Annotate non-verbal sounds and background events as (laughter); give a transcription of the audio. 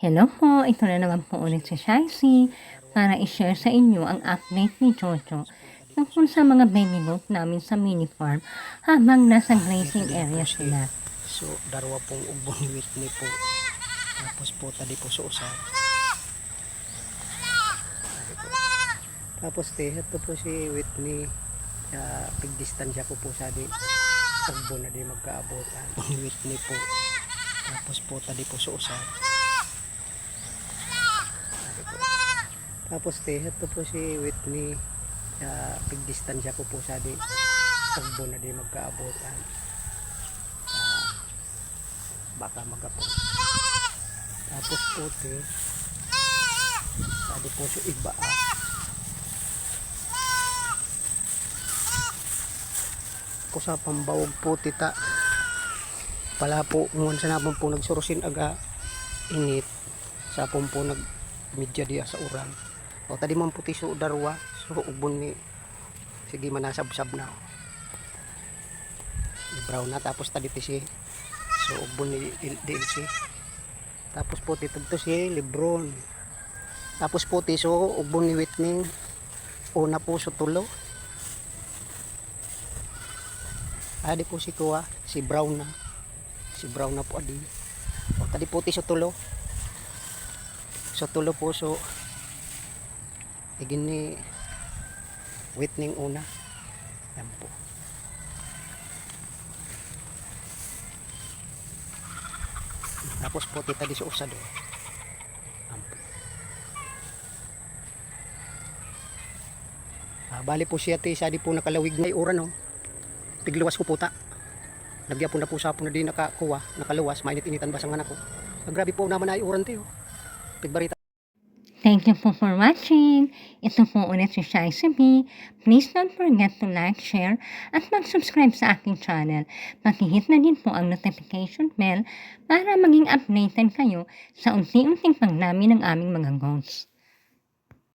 Hello po, ito na naman po ulit si Shicey para i-share sa inyo ang update ni Jojo tungkol sa mga baby goat namin sa mini farm habang nasa grazing area sila. So, darawa pong ubo ni Whitney po. Tapos po, tali po sa usa. Tapos, te, ito po si Whitney. Uh, pigdistansya po po sa di. Ubo na di magkaabotan. (laughs) Ni Whitney po. Tapos po, tali po sa usa. Tapos, te, ito po si Whitney. Uh, pigdistansya po po sa di. Ubo na di magkaabotan baka magapon. Tapos puti, sabi po sa iba. ah. Ko sa pambawag po tita. Pala po, ngun sa nabang po nagsurusin aga init. Sa po po nag media diya sa uran. O tadi man puti so darwa. So ubon ni sige manasab-sab na. Brown na tapos tadi ti si So, ubo ni DLC. Tapos po dito to si Lebron. Tapos po so ubo ni Whitney. Una po sa tulo. Adi po si Kuwa, si Brown na. Si Brown na po adi. O, tadi po sa tulo. Sa tulo po so igin ni Whitney una. Yan po. Tapos po tita di sa usado. Ampo. Ah, bali po siya ti sa di po nakalawig na uran no. Tigluwas ko puta. Nagya po na po sa po na di nakakuha, nakaluwas, mainit-initan ba sa anak ko. Ah, grabe po naman ay uran ti oh. Tigbarita Thank you po for watching. Ito po ulit si Shicey B. Please don't forget to like, share, at mag-subscribe sa aking channel. Pakihit na din po ang notification bell para maging updated kayo sa unti-unting pagdami ng aming mga goals.